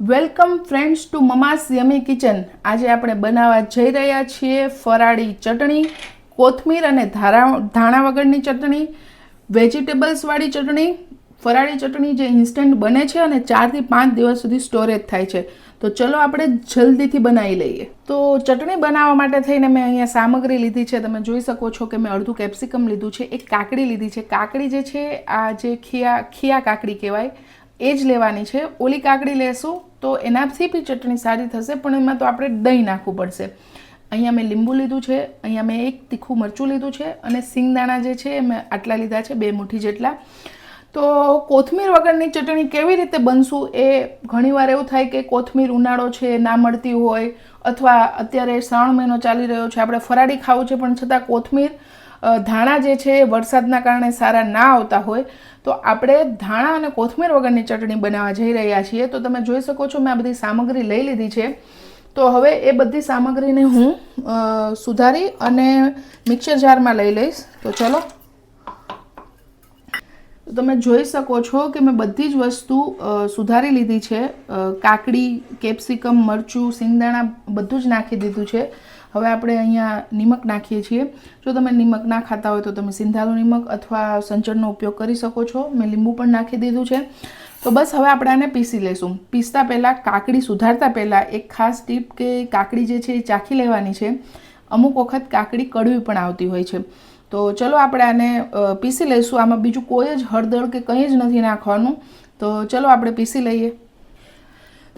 Welcome friends to mama's yummy kitchen. આજે આપણે બનાવવા જઈ રહ્યા છીએ ફરાળી ચટણી, કોથમીર અને ધારા ધાણા વગરની ચટણી વેજીટેબલ્સવાળી ચટણી. ફરાળી ચટણી જે ઇન્સ્ટન્ટ બને છે અને ચારથી પાંચ દિવસ સુધી સ્ટોરેજ થાય છે. તો ચલો આપણે જલ્દીથી બનાવી લઈએ. તો ચટણી બનાવવા માટે થઈને મેં અહીંયા સામગ્રી લીધી છે. તમે જોઈ શકો છો કે મેં અડધું કેપ્સિકમ લીધું છે, એક કાકડી લીધી છે. કાકડી જે છે, આ જે ખીયા ખીયા કાકડી કહેવાય એ જ લેવાની છે. ઓલી કાકડી લેશું તો એનાથી બી ચટણી સારી થશે, પણ એમાં તો આપણે દહીં નાખવું પડશે. અહીંયા મેં લીંબુ લીધું છે, અહીંયા મેં એક તીખું મરચું લીધું છે અને સિંગદાણા જે છે મેં આટલા લીધા છે, બે મુઠ્ઠી જેટલા. તો કોથમીર વગરની ચટણી કેવી રીતે બનશું એ ઘણીવાર એવું થાય કે કોથમીર ઉનાળો છે, ના મળતી હોય અથવા અત્યારે શ્રાવણ મહિનો ચાલી રહ્યો છે, આપણે ફરાળી ખાવું છે, પણ છતાં કોથમીર ધાણા જે છે વરસાદના કારણે સારા ના આવતા હોય, તો આપણે ધાણા અને કોથમીર વગરની ચટણી બનાવવા જઈ રહ્યા છીએ. તો તમે જોઈ શકો છો મેં આ બધી સામગ્રી લઈ લીધી છે. તો હવે એ બધી સામગ્રીને હું સુધારી અને મિક્સર જારમાં લઈ લઈશ. તો ચલો. તમે જોઈ શકો છો કે મેં બધી જ વસ્તુ સુધારી લીધી છે. કાકડી, કેપ્સિકમ, મરચું, સિંગદાણા બધું જ નાખી દીધું છે. હવે આપણે અહીંયા નિમક નાખીએ છીએ. જો તમે નિમક ના ખાતા હોય તો તમે સિંધાલું નિમક અથવા સંચળનો ઉપયોગ કરી શકો છો. મેં લીંબુ પણ નાખી દીધું છે. તો બસ હવે આપણે આને પીસી લઈશું. પીસતા પહેલાં કાકડી સુધારતા પહેલાં એક ખાસ ટીપ કે કાકડી જે છે એ ચાખી લેવાની છે. અમુક વખત કાકડી કડવી પણ આવતી હોય છે. તો ચલો આપણે આને પીસી લઈશું. આમાં બીજું કોઈ જ હળદર કે કંઈ જ નથી નાખવાનું. તો ચલો આપણે પીસી લઈએ.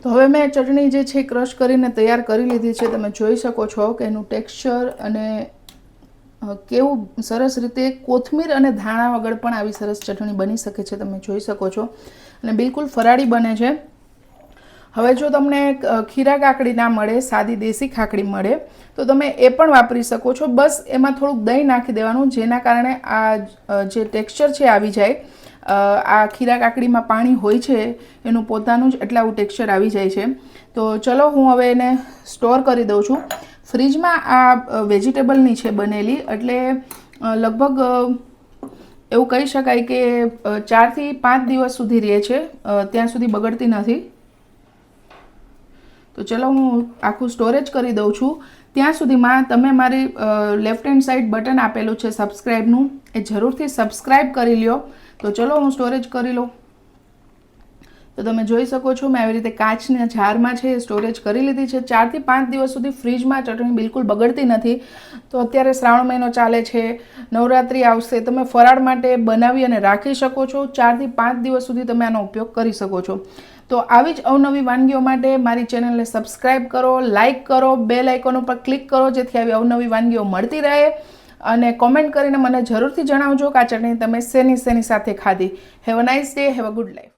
તો હવે મેં ચટણી જે છે ક્રશ કરીને તૈયાર કરી લીધી છે. તમે જોઈ શકો છો કે એનું ટેક્સચર અને કેવું સરસ રીતે કોથમીર અને ધાણા વગર પણ આવી સરસ ચટણી બની શકે છે. તમે જોઈ શકો છો. અને બિલકુલ ફરાળી બને છે. હવે જો તમને ખીરા કાકડી ના મળે, સાદી દેશી ખાકડી મળે, તો તમે એ પણ વાપરી શકો છો. બસ એમાં થોડુંક દહીં નાખી દેવાનું, જેના કારણે આ જે ટેક્સચર છે આવી જાય. આ ખીરા કાકડીમાં પાણી હોય છે, એનું પોતાનું જ એટલાવું ટેક્સચર આવી જાય છે. તો ચલો હું હવે એને સ્ટોર કરી દઉં છું. ફ્રીજમાં આ વેજીટેબલની છે બનેલી, એટલે લગભગ એવું કહી શકાય કે ચારથી પાંચ દિવસ સુધી રહે છે ત્યાં સુધી બગડતી નથી. તો ચલો હું આખું સ્ટોરેજ કરી દઉં છું. ત્યાં સુધીમાં તમે મારી લેફ્ટ હેન્ડ સાઈડ બટન આપેલું છે સબસ્ક્રાઈબનું એ જરૂરથી સબસ્ક્રાઈબ કરી લ્યો. તો ચલો હું સ્ટોરેજ કરી લઉં. તો તમે જોઈ શકો છો મેં આવી રીતે કાચના જારમાં છે સ્ટોરેજ કરી લીધી છે. ચારથી પાંચ દિવસ સુધી ફ્રીજમાં ચટણી બિલકુલ બગડતી નથી. તો અત્યારે શ્રાવણ મહિનો ચાલે છે, નવરાત્રિ આવશે, તમે ફરાળ માટે બનાવી અને રાખી શકો છો. ચારથી પાંચ દિવસ સુધી તમે આનો ઉપયોગ કરી શકો છો. તો આવી જ અવનવી વાનગીઓ માટે મારી ચેનલને સબસ્ક્રાઈબ કરો લાઇક કરો બે આઇકોન ઉપર ક્લિક કરો, જેથી આવી અવનવી વાનગીઓ મળતી રહે. અને કોમેન્ટ કરીને મને જરૂરથી જણાવજો કે આ ચટણી તમે શેની શેની સાથે ખાધી. Have a nice day have a good life